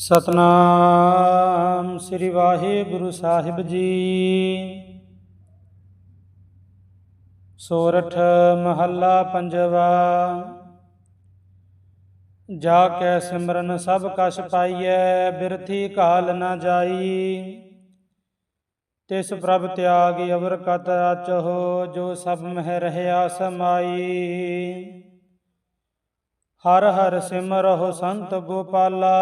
ਸਤਨਾਮ ਸ੍ਰੀ ਵਾਹਿਗੁਰੂ ਸਾਹਿਬ ਜੀ। ਸੋਰਠ ਮਹੱਲਾ ਪੰਜਵਾ, ਜਾ ਕੈ ਸਿਮਰਨ ਸਭ ਕਛ ਪਾਈਐ, ਬਿਰਥੀ ਕਾਲ ਨਾ ਜਾਈ। ਤਿਸ ਪ੍ਰਭ ਤਿਆਗੀ ਅਵਰ ਕਤ ਅਚਹੋ, ਜੋ ਸਭ ਮਹਿ ਰਹਿਆ ਸਮਾਈ। ਹਰ ਹਰ ਸਿਮਰਹੁ ਸੰਤ ਗੋਪਾਲਾ।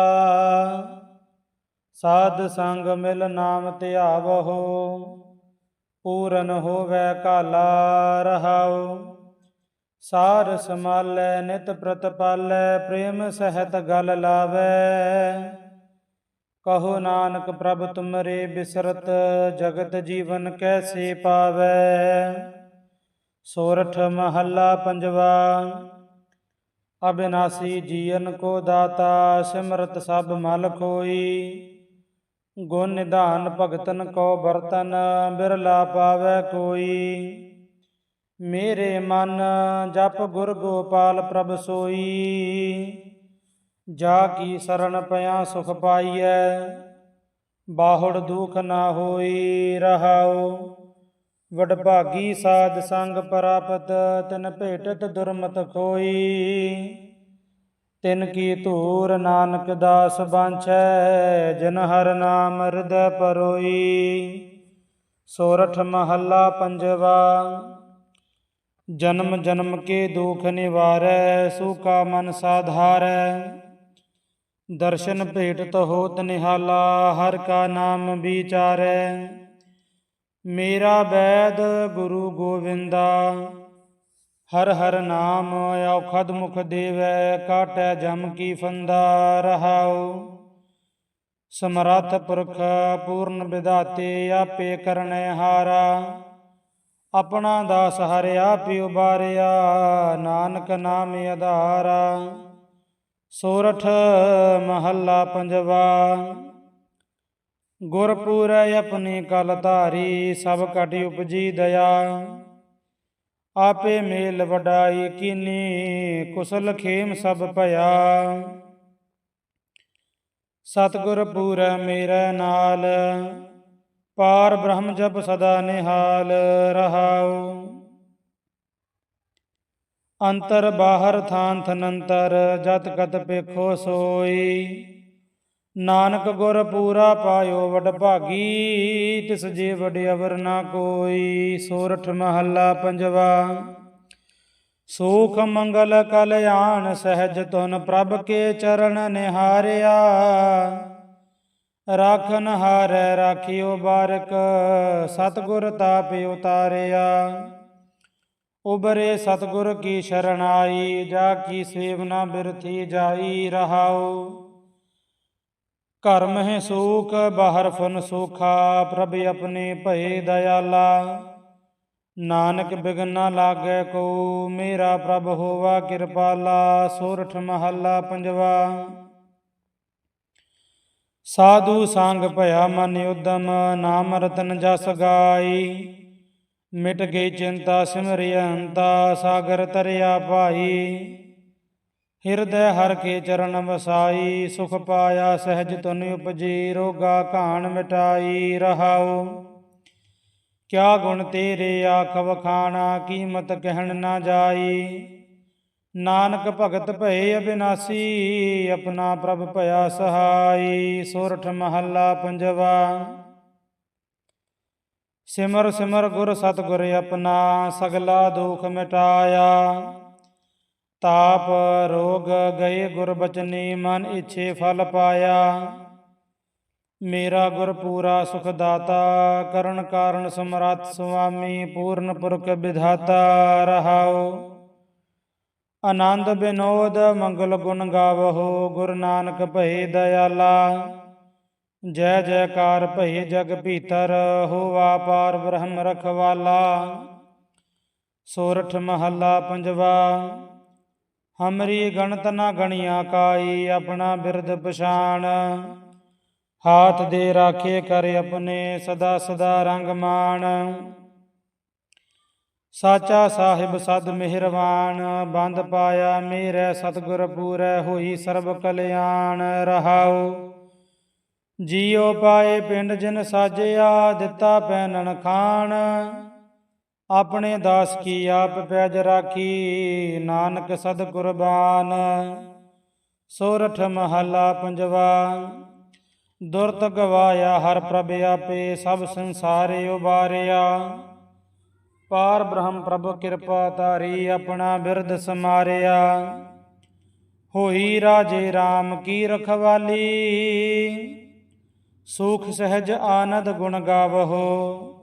ਸਾਧ ਸੰਗ ਮਿਲ ਨਾਮ ਧਿਆਵਹੁ, ਪੂਰਨ ਹੋਵੇ ਕਾਲਾ ਰਹਾਉ। ਸਾਰ ਸਮਾਲੈ ਨਿਤ ਪ੍ਰਤਪਾਲੈ, ਪ੍ਰੇਮ ਸਹਿਤ ਗਲ ਲਾਵੈ। ਕਹੋ ਨਾਨਕ ਪ੍ਰਭ ਤੁਮਰੇ ਬਿਸਰਤ, ਜਗਤ ਜੀਵਨ ਕੈਸੇ ਪਾਵੈ। ਸੋਰਠ ਮਹੱਲਾ ਪੰਜਵਾ ਅਬਿਨਾਸੀ ਜੀਵਨ ਕੋ ਦਾਤਾ, ਸਿਮਰਤ ਸਭ ਮਲ ਕੋਈ ਗੁਣ ਨਿਧਾਨ ਭਗਤਨ ਕੋ ਬਰਤਨ ਬਿਰਲਾ ਪਾਵੈ ਕੋਈ। ਮੇਰੇ ਮਨ ਜਪ ਗੁਰ ਗੋਪਾਲ ਪ੍ਰਭ ਸੋਈ। ਜਾ ਕੀ ਸਰਣ ਪਿਆ ਸੁਖ ਪਾਈਐ, ਬਾਹੁੜ ਦੁਖ ਨਾ ਹੋਈ ਰਹਾਉ। ਵਡਭਾਗੀ ਸਾਧ ਸੰਗ ਪ੍ਰਾਪਤ, ਤਿਨ ਭੇਟਤ ਦੁਰਮਤ ਖੋਈ। ਤਿਨ ਕੀ ਧੂਰ ਨਾਨਕ ਦਾਸ ਬਾਂਛੈ, ਜਨ ਹਰ ਨਾਮ ਹਿਰਦੈ ਪਰੋਈ। ਸੋਰਠ ਮਹੱਲਾ ਪੰਜਵਾ, ਜਨਮ ਜਨਮ ਕੇ ਦੁਖ ਨਿਵਾਰੈ ਸੂਕਾ ਮਨ ਸਾਧਾਰੈ। ਦਰਸ਼ਨ ਭੇਟਤ ਹੋਤ ਨਿਹਾਲਾ, ਹਰ ਕਾ ਨਾਮ ਵਿਚਾਰੈ। ਮੇਰਾ ਵੈਦ ਗੁਰੂ ਗੋਵਿੰਦਾ, ਹਰ ਹਰ ਨਾਮ ਔਖਦ ਮੁਖ ਦੇਵੈ, ਕਾਟੈ ਜਮ ਕੀ ਫੰਦਾ ਰਹਾਉ। ਸਮਰੱਥ ਪੁਰਖ ਪੂਰਨ ਵਿਦਾਤੇ ਆਪੇ ਕਰਨੈ ਹਾਰਾ। ਆਪਣਾ ਦਾਸ ਹਰਿਆ ਆਪਿ ਉਬਾਰਿਆ, ਨਾਨਕ ਨਾਮ ਆਧਾਰਾ। ਸੋਰਠ ਮਹੱਲਾ ਪੰਜਵਾ। ਗੁਰਪੂਰੈ ਆਪਣੀ ਕਲ ਧਾਰੀ, ਸਭ ਕਟ ਉਪਜੀ ਦਇਆ। ਆਪੇ ਮੇਲ ਵਡਾਈ ਕੀਨੀ, ਕੁਸਲ ਖੇਮ ਸਭ ਭਇਆ। ਸਤਿਗੁਰ ਪੂਰੈ ਮੇਰੇ ਨਾਲ, ਪਾਰ ਬ੍ਰਹਮ ਜਪ ਸਦਾ ਨਿਹਾਲ ਰਹਾਉ। ਅੰਤਰ ਬਾਹਰ ਥਾਨ ਥਨੰਤਰ ਜਤ ਕਤ ਪੇਖੋ ਸੋਈ। ਨਾਨਕ ਗੁਰ ਪੂਰਾ ਪਾਇਓ, ਵਡ ਭਾਗੀ, ਤਿਸ ਜੇ ਵਡ ਨਾ ਕੋਈ। ਸੋਰਠ ਮਹੱਲਾ ਪੰਜਵਾ, ਸੂਖ ਮੰਗਲ ਕਲਿਆਣ ਸਹਿਜ ਤੁਨ ਪ੍ਰਭ ਕੇ ਚਰਨ ਨਿਹਾਰਿਆ। ਰਾਖਨ ਹਾਰੈ ਰਾਖਿਓ ਬਾਰਕ, ਸਤਗੁਰ ਤਾਪ ਉਤਾਰਿਆ ਉਬਰੇ ਸਤਗੁਰ ਕੀ ਸ਼ਰਣਾਈ ਜਾ ਕੀ ਸੇਵਨਾ ਬਿਰਥੀ ਜਾਈ ਰਹਾਓ ਘਰ ਮਹਿ ਸੂਖ, ਬਾਹਰ ਫਨ ਸੂਖਾ, ਪ੍ਰਭ ਆਪਣੇ ਭਏ ਦਇਆਲਾ। ਨਾਨਕ ਬਿਗਨ ਨਾ ਲਾਗੈ ਕੋ, ਮੇਰਾ ਪ੍ਰਭ ਹੋਵਾ ਕਿਰਪਾਲਾ, ਸੋਰਠ ਮਹੱਲਾ ਪੰਜਵਾ। ਸਾਧੂ ਸੰਗ ਭਇਆ ਮਨ ਉਦਮ, ਨਾਮ ਰਤਨ ਜਸ ਗਾਈ। ਮਿਟ ਗਈ ਚਿੰਤਾ ਸਿਮਰਿਅੰਤਾ ਸਾਗਰ ਤਰਿਆ ਭਾਈ। ਹਿਰਦੈ ਹਰ ਕੇ ਚਰਨ ਵਸਾਈ, ਸੁਖ ਪਾਇਆ ਸਹਿਜ ਤੁਨ ਉਪਜੀ, ਰੋਗਾ ਘਾਣ ਮਿਟਾਈ, ਰਹਾਉ। ਕਿਆ ਗੁਣ ਤੇਰੇ ਆਖ ਵਖਾਣਾ ਕੀਮਤ ਕਹਿਣ ਨਾ ਜਾਈ। ਨਾਨਕ ਭਗਤ ਭਏ ਅਬਿਨਾਸੀ, ਆਪਣਾ ਪ੍ਰਭ ਭਇਆ ਸਹਾਈ, ਸੋਰਠ ਮਹੱਲਾ ਪੰਜਵਾ। ਸਿਮਰ ਸਿਮਰ ਗੁਰ ਸਤਗੁਰ ਆਪਣਾ, ਸਗਲਾ ਦੁਖ ਮਿਟਾਇਆ। ਤਾਪ ਰੋਗ ਗਏ ਗੁਰ ਬਚਨੀ ਮਨ ਇਛੇ ਫਲ ਪਾਇਆ। ਮੇਰਾ ਗੁਰ ਪੂਰਾ ਸੁਖ ਦਾਤਾ, ਕਰਨ ਕਾਰਨ ਸਮਰੱਥ ਸੁਆਮੀ, ਪੂਰਨ ਪੁਰਖ ਵਿਧਾਤਾ ਰਹਾਉ। ਆਨੰਦ ਬਿਨੋਦ ਮੰਗਲ ਗੁਣ ਗਾਵਹੋ, ਗੁਰ ਨਾਨਕ ਭਏ ਦਇਆਲਾ। ਜੈ ਜੈਕਾਰ ਭਏ ਜਗ ਭੀਤਰ, ਹੋਵਾ ਪਾਰ ਬ੍ਰਹਮ ਰਖਵਾਲਾ। ਸੋਰਠ ਮਹੱਲਾ ਪੰਜਵਾ ਹਮਰੀ ਗਣਤ ਨਾ ਗਣਿਆ ਕਾਈ ਆਪਣਾ ਬਿਰਦ ਪਛਾਣ ਹਾਥ ਦੇ ਰਾਖੇ ਕਰ ਆਪਣੇ ਸਦਾ ਸਦਾ ਰੰਗ ਮਾਣ ਸਾਚਾ ਸਾਹਿਬ ਸਦ ਮਿਹਰਵਾਨ ਬੰਦ ਪਾਇਆ ਮੇਰੇ ਸਤਗੁਰ ਪੂਰੈ ਹੋਈ ਸਰਬ ਕਲਿਆਣ ਰਹਾਉ ਜੀਉ ਪਾਏ ਪਿੰਡ ਜਿਨ ਸਾਜਿਆ ਦਿੱਤਾ ਪੈਨਣ ਖਾਣ ਆਪਣੇ ਦਾਸ ਕੀ ਆਪ ਪੈਜ ਰਾਖੀ, ਨਾਨਕ ਸਦ ਕੁਰਬਾਨ। ਸੋਰਠ ਮਹੱਲਾ ਪੰਜਵਾ, ਦੁਰਤ ਗਵਾਇਆ ਹਰ ਪ੍ਰਭ ਆਪੇ, ਸਭ ਸੰਸਾਰੇ ਉਬਾਰਿਆ। ਪਾਰ ਬ੍ਰਹਮ ਪ੍ਰਭ ਕਿਰਪਾ ਤਾਰੀ ਆਪਣਾ ਬਿਰਧ ਸਮਾਰਿਆ। ਹੋਈ ਰਾਜੇ RAM ਕੀ ਰਖਵਾਲੀ, ਸੁਖ ਸਹਿਜ ਆਨੰਦ ਗੁਣ ਗਾਵਹੋ।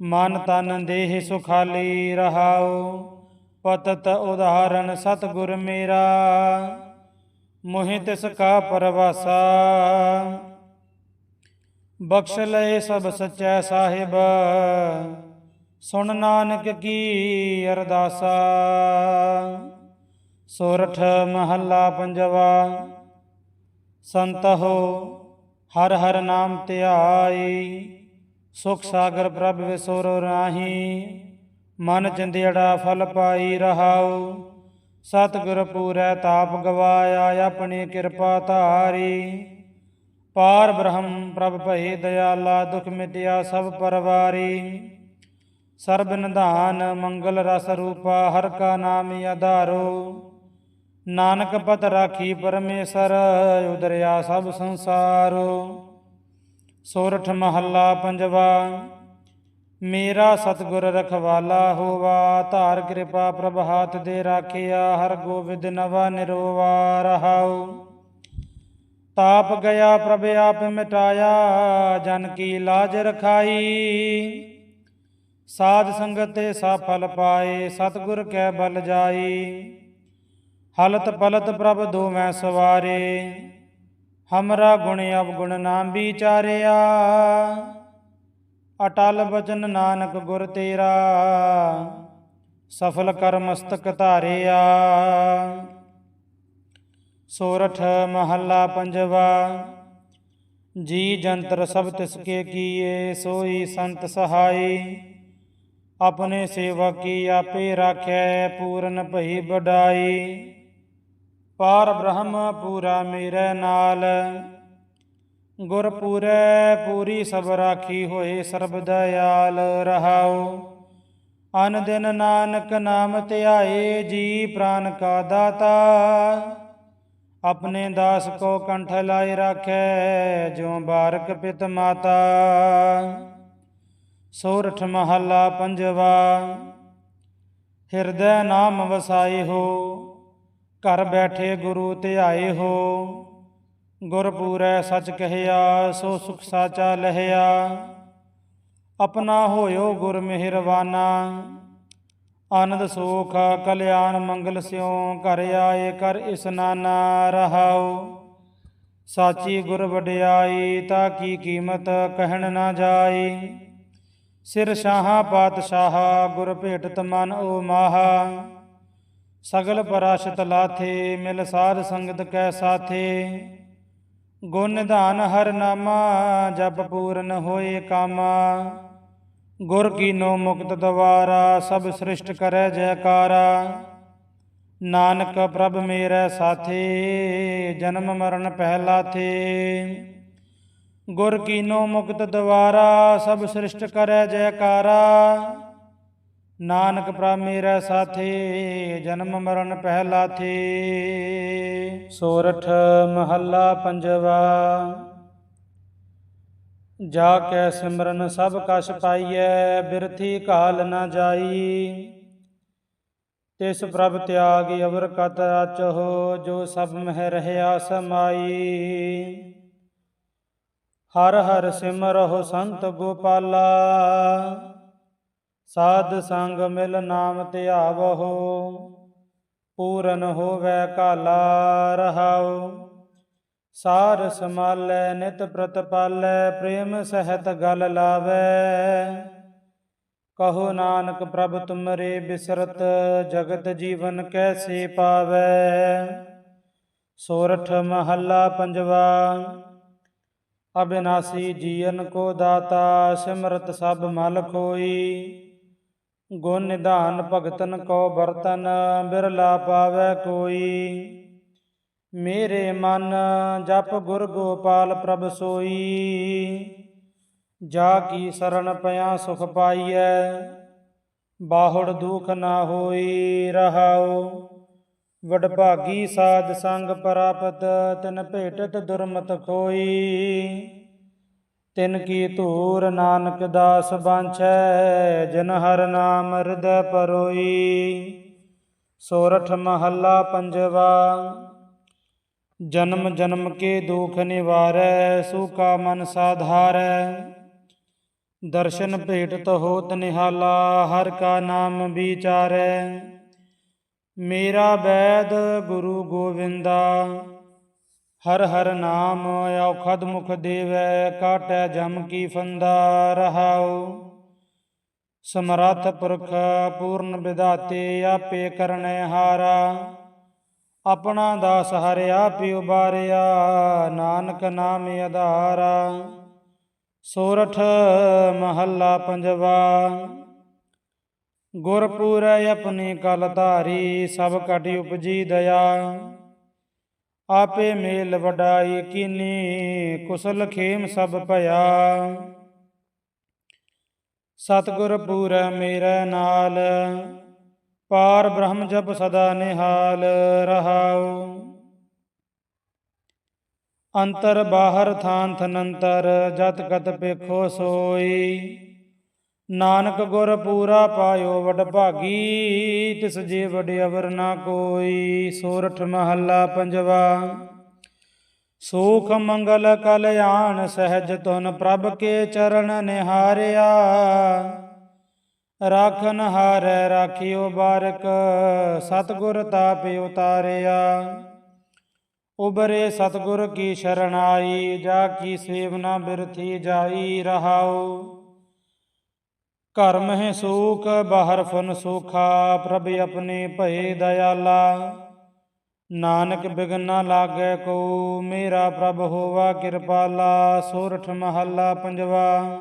ਮਨ ਤਨ ਦੇਹ ਸੁਖਾਲੀ ਰਹਾਉ, ਪਤਤ ਉਦਾਹਰਣ ਸਤਿਗੁਰ ਮੇਰਾ ਮੋਹਿ ਤਿਸ ਕਾ ਪਰਵਾਸਾ। ਬਖਸ਼ ਲਏ ਸਭ ਸਚੈ ਸਾਹਿਬ, ਸੁਣ ਨਾਨਕ ਕੀ ਅਰਦਾਸਾ। ਸੋਰਠ ਮਹੱਲਾ ਪੰਜਵਾ ਸੰਤਹੁ ਹਰ ਹਰ ਨਾਮ ਧਿਆਈ। ਸੁਖ ਸਾਗਰ ਪ੍ਰਭ ਵਿਸੁਰ ਰਾਹੀ, ਮਨ ਚੰਦਿੜਾ ਫਲ ਪਾਈ ਰਹਾਉ। ਸਤਿਗੁਰ ਪੂਰੈ ਤਾਪ ਗਵਾਇਆ, ਆਪਣੀ ਕਿਰਪਾ ਧਾਰੀ। ਪਾਰ ਬ੍ਰਹਮ ਪ੍ਰਭ ਭਈ ਦਇਆਲਾ, ਦੁਖ ਮਿਟਿਆ ਸਭ ਪਰਵਾਰੀ। ਸਰਬ ਨਿਧਾਨ ਮੰਗਲ ਰਸ ਰੂਪਾ, ਹਰ ਕਾ ਨਾਮ ਆਧਾਰੋ। ਨਾਨਕ ਪਤ ਰਾਖੀ ਪਰਮੇਸ਼ਰ, ਉਦਰਿਆ ਸਭ ਸੰਸਾਰੋ। ਸੋਰਠ ਮਹੱਲਾ ਪੰਜਵਾ, ਮੇਰਾ ਸਤਿਗੁਰ ਰਖਵਾਲਾ ਹੋਵਾ, ਧਾਰ ਕਿਰਪਾ ਪ੍ਰਭ ਹਾਥ ਦੇ ਰਾਖਿਆ, ਹਰ ਗੋਬਿੰਦ ਨਵਾ ਨਿਰੋਵਾ ਰਹਾਉ। ਤਾਪ ਗਿਆ ਪ੍ਰਭ ਆਪ ਮਿਟਾਇਆ, ਜਨ ਕੀ ਲਾਜ ਰਖਾਈ। ਸਾਧ ਸੰਗਤ ਤੇ ਸਫਲ ਪਾਏ, ਸਤਿਗੁਰ ਕੈ ਬਲ ਜਾਈ। ਹਲਤ ਪਲਤ ਪ੍ਰਭ ਦੋ ਸਵਾਰੇ। ਹਮਰਾ ਗੁਣ ਅਵਗੁਣ ਨਾਮ ਵਿਚਾਰਿਆ। ਅਟਲ ਬਚਨ ਨਾਨਕ ਗੁਰ ਤੇਰਾ, ਸਫਲ ਕਰ ਮਸਤਕ ਧਾਰਿਆ। ਸੋਰਠ ਮਹੱਲਾ ਪੰਜਵਾ, ਜੀ ਜੰਤਰ ਸਭ ਤਿਸ ਕੇ ਕੀਏ, ਸੋਈ ਸੰਤ ਸਹਾਈ। ਆਪਣੇ ਸੇਵਾ ਕੀ ਆਪੇ ਰਾਖੈ, ਪੂਰਨ ਭਈ ਬਡਾਈ ਪਾਰ ਬ੍ਰਹਮ ਪੂਰਾ ਮੇਰੇ ਨਾਲ। ਗੁਰ ਪੂਰੈ ਪੂਰੀ ਸਭ ਰਾਖੀ ਹੋਏ ਸਰਬ ਦਇਆਲ ਰਹਾਉ। ਅਨ ਦਿਨ ਨਾਨਕ ਨਾਮ ਧਿਆਏ, ਜੀ ਪ੍ਰਾਨ ਕਾ ਦਾਤਾ। ਆਪਣੇ ਦਾਸ ਕੋ ਕੰਠ ਲਾਇ ਰਾਖੈ, ਜਿਉ ਬਾਰਕ ਪਿਤ ਮਾਤਾ। ਸੋਰਠ ਮਹੱਲਾ ਪੰਜਵਾ, ਹਿਰਦੈ ਨਾਮ ਵਸਾਈ ਹੋ। ਘਰ ਬੈਠੇ ਗੁਰੂ ਧਿਆਏ ਹੋ। ਗੁਰ ਸੱਚ ਕਹਿਆ, ਸੋ ਸੁਖ ਸਾਚਾ ਲਹਿਆ। ਆਪਣਾ ਹੋਇਓ ਗੁਰ ਮਿਹਰਵਾਨਾ ਆਨੰਦ ਸੋਖ, ਕਲਿਆਣ ਮੰਗਲ ਸਿਉ, ਘਰ ਆਏ ਕਰ ਇਸਨਾਨਾ ਰਹਾਓ ਸਾਚੀ ਗੁਰ ਵਡਿਆਈ, ਤਾ ਕੀ ਕੀਮਤ ਕਹਿਣ ਨਾ ਜਾਈ। ਸਿਰ ਸ਼ਾਹ ਪਾਤਸ਼ਾਹ, ਗੁਰ ਭੇਟਤ ਮਨ ਓ ਮਾਹਾ। ਸਗਲ ਪਰਾਸ਼ਤ ਲਾਥੇ, ਮਿਲ ਸਾਧ ਸੰਗਤ ਕੈ ਸਾਥੇ। ਗੁਣ ਨਿਧਾਨ ਹਰ ਨਾਮਾ, ਜਪ ਪੂਰਨ ਹੋਏ ਕਾਮਾ। ਗੁਰ ਕੀਨੋ ਮੁਕਤ ਦਵਾਰਾ, ਸਭ ਸ੍ਰਿਸ਼ਟ ਕਰੈ ਜੈਕਾਰਾ। ਨਾਨਕ ਪ੍ਰਭ ਮੇਰੇ ਸਾਥੇ, ਜਨਮ ਮਰਨ ਪਹਿਲਾ ਥੇ। ਗੁਰ ਕੀਨੋ ਮੁਕਤ ਦਵਾਰਾ, ਸਭ ਸ੍ਰਿਸ਼ਟ ਕਰੈ ਜੈਕਾਰਾ। ਨਾਨਕ ਪ੍ਰਭ ਮੇਰਾ ਸਾਥੀ, ਜਨਮ ਮਰਨ ਪਹਿਲਾ ਥੇ ਸੋਰਠ ਮਹੱਲਾ ਪੰਜਵਾ। ਜਾ ਕੈ ਸਿਮਰਨ ਸਭ ਕਛ ਪਾਈਐ, ਬਿਰਥੀ ਕਾਲ ਨਾ ਜਾਈ। ਤਿਸ ਪ੍ਰਭ ਤਿਆਗੀ ਅਵਰ ਕਤ ਰਚਹੁ ਜੋ ਸਭ ਮਹਿ ਰਹਿਆ ਸਮਾਈ। ਹਰ ਹਰ ਸਿਮਰਹੁ ਸੰਤ ਗੋਪਾਲਾ। ਸਾਧ ਸੰਗ ਮਿਲ ਨਾਮ ਧਿਆਵਹੁ, ਪੂਰਨ ਹੋਵੇ ਕਾਲਾ ਰਹਾਉ। ਸਾਰ ਸਮਾਲੈ, ਨਿਤ ਪ੍ਰਤਪਾਲੈ, ਪ੍ਰੇਮ ਸਹਿਤ ਗਲ ਲਾਵੈ। ਕਹੋ ਨਾਨਕ ਪ੍ਰਭ ਤੁਮਰੇ ਬਿਸਰਤ, ਜਗਤ ਜੀਵਨ ਕੈਸੇ ਪਾਵੈ। ਸੋਰਠ ਮਹੱਲਾ ਪੰਜਵਾ, ਅਬਿਨਾਸੀ ਜੀਵਨ ਕੋ ਦਾਤਾ, ਸਿਮਰਤ ਸਭ ਮਲ ਖੋਈ। ਗੁਣ ਨਿਧਾਨ ਭਗਤਨ ਕੋ ਬਰਤਨ ਬਿਰਲਾ ਪਾਵੈ ਕੋਈ। ਮੇਰੇ ਮਨ ਜਪ ਗੁਰ ਗੋਪਾਲ ਪ੍ਰਭ ਸੋਈ। ਜਾ ਕੀ ਸਰਣ ਪਿਆ ਸੁਖ ਪਾਈਐ, ਬਾਹੁੜ ਦੁਖ ਨਾ ਹੋਈ ਰਹਾਉ। ਵਡਭਾਗੀ ਸਾਧ ਸੰਗ ਪ੍ਰਾਪਤ, ਤਿਨ ਭੇਟਤ ਦੁਰਮਤ ਖੋਈ। ਤਿਨ ਕੀ ਧੂਰ ਨਾਨਕ ਦਾਸ ਬਾਂਛੈ, ਜਨ ਹਰ ਨਾਮ ਹਿਰਦੈ ਪਰੋਈ। ਸੋਰਠ ਮਹੱਲਾ ਪੰਜਵਾ, ਜਨਮ ਜਨਮ ਕੇ ਦੁਖ ਨਿਵਾਰੈ ਸੂਕਾ ਮਨ ਸਾਧਾਰੈ। ਦਰਸ਼ਨ ਭੇਟ ਹੋਤ ਨਿਹਾਲਾ, ਹਰ ਕਾ ਨਾਮ ਵਿਚਾਰੈ। ਮੇਰਾ ਬੈਦ ਗੁਰੂ ਗੋਵਿੰਦਾ ਹਰ ਹਰ ਨਾਮ ਔਖਦ ਮੁਖ ਦੇਵੈ, ਕਾਟੈ ਜਮ ਕੀ ਫੰਦਾ ਰਹਾਉ। ਸਮਰੱਥ ਪੁਰਖ ਪੂਰਨ ਵਿਦਾਤੇ ਆਪੇ ਕਰਨੈ ਹਾਰਾ। ਆਪਣਾ ਦਾਸ ਹਰਿਆ ਆਪਿ ਉਬਾਰਿਆ, ਨਾਨਕ ਨਾਮ ਆਧਾਰਾ। ਸੋਰਠ ਮਹੱਲਾ ਪੰਜਵਾ ਗੁਰਪੂਰੈ ਆਪਣੀ ਕਲ ਧਾਰੀ, ਸਭ ਕਟ ਉਪਜੀ ਦਇਆ। ਆਪੇ ਮੇਲ ਵਡਾਈ ਕੀਨੀ, ਕੁਸਲ ਖੇਮ ਸਭ ਭਇਆ। ਸਤਿਗੁਰ ਪੂਰੈ ਮੇਰੇ ਨਾਲ, ਪਾਰ ਬ੍ਰਹਮ ਜਪ ਸਦਾ ਨਿਹਾਲ ਰਹਾਉ। ਅੰਤਰ ਬਾਹਰ ਥਾਨ ਥਨੰਤਰ ਜਤ ਕਤ ਪੇਖੋ ਸੋਈ। ਨਾਨਕ ਗੁਰ ਪੂਰਾ ਪਾਇਓ ਵਡ ਭਾਗੀ, ਤਿਸ ਜੇ ਵਡ ਨਾ ਕੋਈ, ਸੋਰਠ ਮਹੱਲਾ ਪੰਜਵਾ। ਸੂਖ ਮੰਗਲ ਕਲਿਆਣ ਸਹਿਜ ਤੁਨ ਪ੍ਰਭ ਕੇ ਚਰਨ ਨਿਹਾਰਿਆ। ਰਾਖਨ ਹਾਰੈ ਰਾਖਿਓ ਬਾਰਕ, ਸਤਗੁਰ ਤਾਪ ਉਤਾਰਿਆ ਉਬਰੇ ਸਤਗੁਰ ਕੀ ਸ਼ਰਣਾਈ ਜਾ ਕੀ ਸੇਵਨਾ ਬਿਰਥੀ ਜਾਈ ਰਹਾਓ ਘਰ ਮਹਿ ਸੂਖ, ਬਾਹਰ ਫਨ ਸੂਖਾ, ਪ੍ਰਭ ਆਪਣੇ ਭਏ ਦਇਆਲਾ। ਨਾਨਕ ਬਿਗਨ ਨਾ ਲਾਗੈ ਕੋ ਮੇਰਾ ਪ੍ਰਭ ਹੋਵਾ ਕਿਰਪਾਲਾ, ਸੋਰਠ ਮਹੱਲਾ ਪੰਜਵਾ।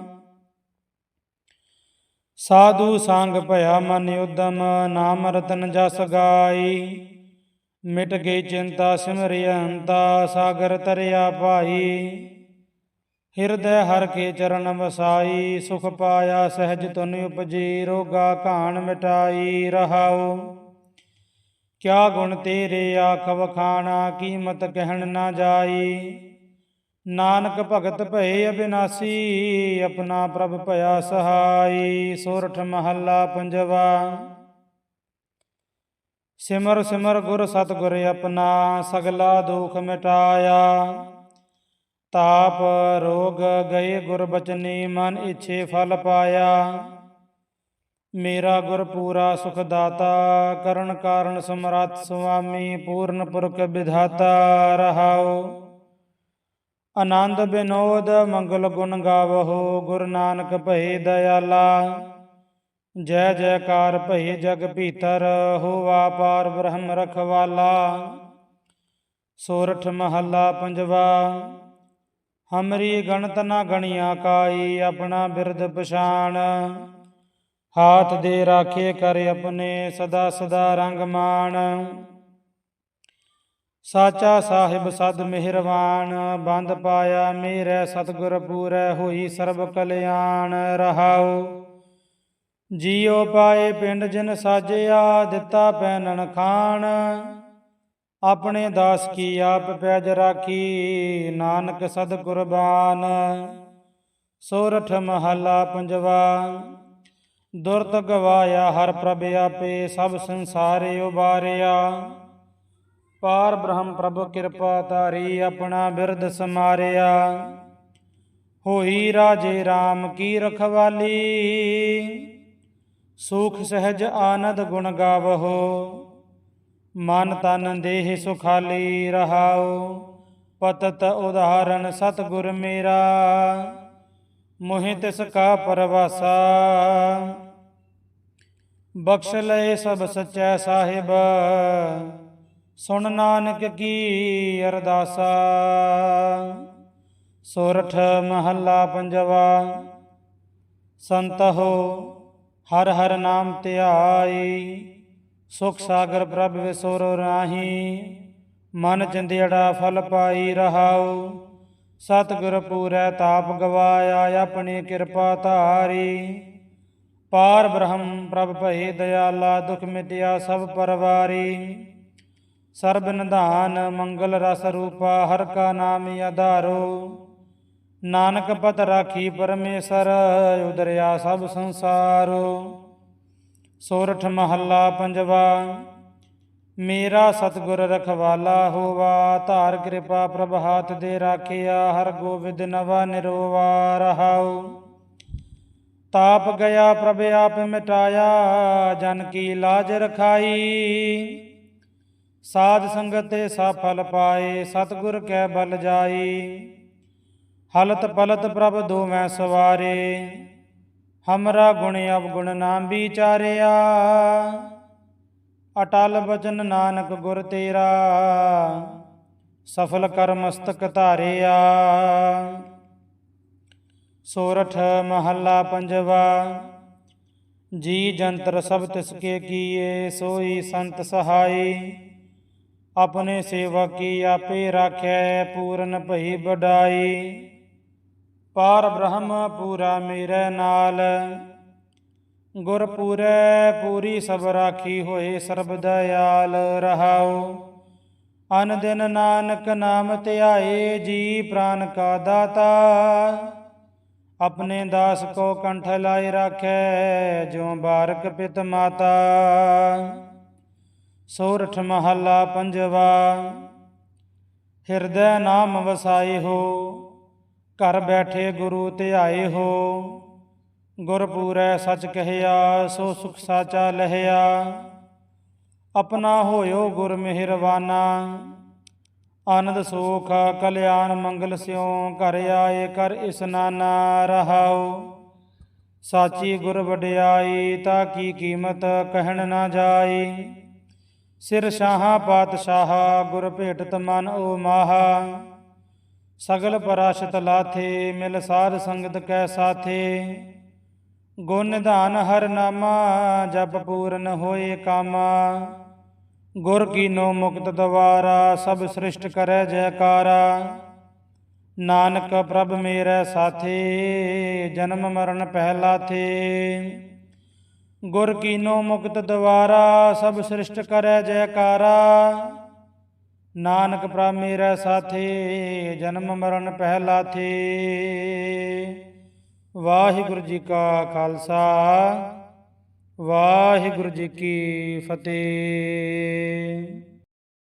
ਸਾਧੂ ਸੰਗ ਭਇਆ ਮਨ ਉਦਮ, ਨਾਮ ਰਤਨ ਜਸ ਗਾਈ। ਮਿਟ ਗਈ ਚਿੰਤਾ ਸਿਮਰਿਅੰਤਾ ਸਾਗਰ ਤਰਿਆ ਭਾਈ। ਹਿਰਦੈ ਹਰ ਕੇ ਚਰਨ ਵਸਾਈ, ਸੁਖ ਪਾਇਆ ਸਹਿਜ ਤੁਨ ਉਪਜੀ, ਰੋਗਾ ਘਾਣ ਮਿਟਾਈ ਰਹਾਉ। ਕਿਆ ਗੁਣ ਤੇਰੇ ਆਖ ਵਖਾਣਾ, ਕੀਮਤ ਕਹਿਣ ਨਾ ਜਾਈ। ਨਾਨਕ ਭਗਤ ਭਏ ਅਬਿਨਾਸੀ, ਆਪਣਾ ਪ੍ਰਭ ਭਇਆ ਸਹਾਈ, ਸੋਰਠ ਮਹੱਲਾ ਪੰਜਵਾ। ਸਿਮਰ ਸਿਮਰ ਗੁਰ ਸਤਗੁਰ ਆਪਣਾ, ਸਗਲਾ ਦੁਖ ਮਿਟਾਇਆ। ਤਾਪ ਰੋਗ ਗਏ ਗੁਰ ਬਚਨੀ ਮਨ ਇਛੇ ਫਲ ਪਾਇਆ। ਮੇਰਾ ਗੁਰ ਪੂਰਾ ਸੁਖ ਦਾਤਾ ਕਰਨ ਕਾਰਨ ਸਮਰੱਥ ਸੁਆਮੀ, ਪੂਰਨ ਪੁਰਖ ਵਿਧਾਤਾ ਰਹਾਉ। ਆਨੰਦ ਬਿਨੋਦ ਮੰਗਲ ਗੁਣ ਗਾਵਹੋ, ਗੁਰੂ ਨਾਨਕ ਭਏ ਦਇਆਲਾ। ਜੈ ਜੈਕਾਰ ਭਈ ਜਗ ਭੀਤਰ, ਹੋਵਾ ਪਾਰ ਬ੍ਰਹਮ ਰਖਵਾਲਾ। ਸੋਰਠ ਮਹੱਲਾ ਪੰਜਵਾ ਹਮਰੀ ਗਣਤ ਨਾ ਗਣਿਆ ਕਾਈ, ਆਪਣਾ ਬਿਰਦ ਪਛਾਣ। ਹਾਥ ਦੇ ਰਾਖੇ ਕਰ ਆਪਣੇ ਸਦਾ ਸਦਾ ਰੰਗ ਮਾਣ। ਸਾਚਾ ਸਾਹਿਬ ਸਦ ਮਿਹਰਵਾਨ, ਬੰਦ ਪਾਇਆ ਮੇਰੇ ਸਤਗੁਰ ਪੂਰੈ, ਹੋਈ ਸਰਬ ਕਲਿਆਣ। ਰਹਾਉ, ਜੀਉ ਪਾਏ ਪਿੰਡ ਜਿਨ ਸਾਜਿਆ, ਦਿੱਤਾ ਪੈਨਣ ਖਾਣ। ਆਪਣੇ ਦਾਸ ਕੀ ਆਪ ਪੈਜ ਰਾਖੀ, ਨਾਨਕ ਸਦ ਕੁਰਬਾਨ। ਸੋਰਠ ਮਹੱਲਾ ਪੰਜਵਾ, ਦੁਰਤ ਗਵਾਇਆ ਹਰ ਪ੍ਰਭ ਆਪੇ, ਸਭ ਸੰਸਾਰੇ ਉਬਾਰਿਆ। ਪਾਰ ਬ੍ਰਹਮ ਪ੍ਰਭ ਕਿਰਪਾ ਤਾਰੀ ਆਪਣਾ ਬਿਰਧ ਸਮਾਰਿਆ। ਹੋਈ ਰਾਜੇ RAM ਕੀ ਰਖਵਾਲੀ, ਸੁਖ ਸਹਿਜ ਆਨੰਦ ਗੁਣ ਗਾਵਹੋ। ਮਨ ਤਨ ਦੇਹ ਸੁਖਾਲੀ ਰਹਾਉ, ਪਤਤ ਉਦਾਹਰਣ ਸਤਗੁਰ ਮੇਰਾ। ਮੋਹਿ ਤਿਸ ਕਾ ਪਰਵਾਸਾ। ਬਖਸ਼ ਲਏ ਸਭ ਸਚੈ ਸਾਹਿਬ। ਸੁਣ ਨਾਨਕ ਕੀ ਅਰਦਾਸਾ। ਸੋਰਠ ਮਹੱਲਾ ਪੰਜਵਾ। ਸੰਤਹੁ ਹਰ ਹਰ ਨਾਮ ਧਿਆਈ। ਸੁਖ ਸਾਗਰ ਪ੍ਰਭ ਵਿਸੁਰ ਰਾਹੀ ਮਨ ਚਿੰਦੜਾ ਫਲ ਪਾਈ ਰਹਾਉ। ਸਤਿਗੁਰ ਪੂਰੈ ਤਾਪ ਗਵਾਇਆ, ਆਪਣੀ ਕਿਰਪਾ ਧਾਰੀ। ਪਾਰ ਬ੍ਰਹਮ ਪ੍ਰਭ ਭਏ ਦਇਆਲਾ, ਦੁਖ ਮਿਟਿਆ ਸਭ ਪਰਵਾਰੀ। ਸਰਬ ਨਿਧਾਨ ਮੰਗਲ ਰਸ ਰੂਪਾ, ਹਰ ਕਾ ਨਾਮ ਆਧਾਰੋ। ਨਾਨਕ ਪਤ ਰਾਖੀ ਪਰਮੇਸ਼ਰ, ਉਦਰਿਆ ਸਭ ਸੰਸਾਰੋ। ਸੋਰਠ ਮਹੱਲਾ ਪੰਜਵਾ। ਮੇਰਾ ਸਤਿਗੁਰ ਰਖਵਾਲਾ ਹੋਵਾ, ਧਾਰ ਕਿਰਪਾ ਪ੍ਰਭ ਹਾਥ ਦੇ ਰਾਖਿਆ, ਹਰ ਗੋਬਿੰਦ ਨਵਾ ਨਿਰੋਵਾ ਰਹਾਉ। ਤਾਪ ਗਿਆ ਪ੍ਰਭ ਆਪ ਮਿਟਾਇਆ, ਜਨ ਕੀ ਲਾਜ ਰਖਾਈ। ਸਾਧ ਸੰਗਤ ਤੇ ਸਫਲ ਪਾਏ, ਸਤਿਗੁਰ ਕੈ ਬਲ ਜਾਈ। ਹਲਤ ਪਲਤ ਪ੍ਰਭ ਦੋਵੇਂ ਸਵਾਰੇ। ਹਮਰਾ ਗੁਣ ਅਵਗੁਣ ਨਾਮ ਵਿਚਾਰਿਆ ਅਟਲ ਬਚਨ ਨਾਨਕ ਗੁਰ ਤੇਰਾ ਸਫਲ ਕਰ ਮਸਤਕ ਧਾਰਿਆ ਸੋਰਠ ਮਹੱਲਾ ਪੰਜਵਾ ਜੀ ਜੰਤਰ ਸਭ ਤਿਸ ਕੇ ਕੀਏ ਸੋਈ ਸੰਤ ਸਹਾਈ ਆਪਣੇ ਸੇਵਾ ਕੀ ਆਪੇ ਰਾਖੈ ਪੂਰਨ ਭਈ ਬਡਾਈ ਪਾਰ ਬ੍ਰਹਮ ਪੂਰਾ ਮੇਰੇ ਨਾਲ। ਗੁਰ ਪੂਰੈ ਪੂਰੀ ਸਭ ਰਾਖੀ ਹੋਏ ਸਰਬ ਦਇਆਲ ਰਹਾਉ। ਅਨ ਦਿਨ ਨਾਨਕ ਨਾਮ ਧਿਆਏ, ਜੀ ਪ੍ਰਾਨ ਕਾ ਦਾਤਾ। ਆਪਣੇ ਦਾਸ ਕੋ ਕੰਠ ਲਾਇ ਰਾਖੈ, ਜਿਉ ਬਾਰਕ ਪਿਤ ਮਾਤਾ। ਸੋਰਠ ਮਹੱਲਾ ਪੰਜਵਾ, ਹਿਰਦੈ ਨਾਮ ਵਸਾਈ ਹੋ। ਘਰ ਬੈਠੇ ਗੁਰੂ ਧਿਆਏ ਹੋ। ਗੁਰ ਪੂਰੈ ਸਚ ਕਹਿਆ, ਸੋ ਸੁਖ ਸਾਚਾ ਲਹਿਆ। ਆਪਣਾ ਹੋਇਓ ਗੁਰ ਮਿਹਰਵਾਨਾ ਆਨੰਦ ਸੋਖ, ਕਲਿਆਣ ਮੰਗਲ ਸਿਉ, ਘਰ ਆਏ ਕਰ ਇਸਨਾਨਾ ਰਹਾਉ। ਸਾਚੀ ਗੁਰ ਵਡਿਆਈ, ਤਾ ਕੀ ਕੀਮਤ ਕਹਿਣ ਨਾ ਜਾਈ। ਸਿਰ ਸ਼ਾਹ ਪਾਤਸ਼ਾਹ, ਗੁਰ ਭੇਟਤ ਮਨ ਓ ਮਾਹਾ। ਸਗਲ ਪਰਾਸ਼ਤ ਲਾਥੇ, ਮਿਲ ਸਾਧ ਸੰਗਤ ਕੈ ਸਾਥੇ। ਗੁਣ ਨਿਧਾਨ ਹਰ ਨਾਮਾ, ਜਪ ਪੂਰਨ ਹੋਏ ਕਾਮਾ। ਗੁਰ ਕੀਨੋ ਮੁਕਤ ਦਵਾਰਾ, ਸਭ ਸ੍ਰਿਸ਼ਟ ਕਰੈ ਜੈਕਾਰਾ। ਨਾਨਕ ਪ੍ਰਭ ਮੇਰੇ ਸਾਥੇ, ਜਨਮ ਮਰਨ ਪਹਿਲਾ ਥੇ ਗੁਰ ਕੀਨੋ ਮੁਕਤ ਦਵਾਰਾ, ਸਭ ਸ੍ਰਿਸ਼ਟ ਕਰੈ ਜੈਕਾਰਾ। ਨਾਨਕ ਪ੍ਰਭ ਮੇਰਾ ਸਾਥੇ, ਜਨਮ ਮਰਨ ਪਹਿਲਾ ਥੇ। ਵਾਹਿਗੁਰੂ ਜੀ ਕਾ ਖਾਲਸਾ, ਵਾਹਿਗੁਰੂ ਜੀ ਕੀ ਫਤਿਹ।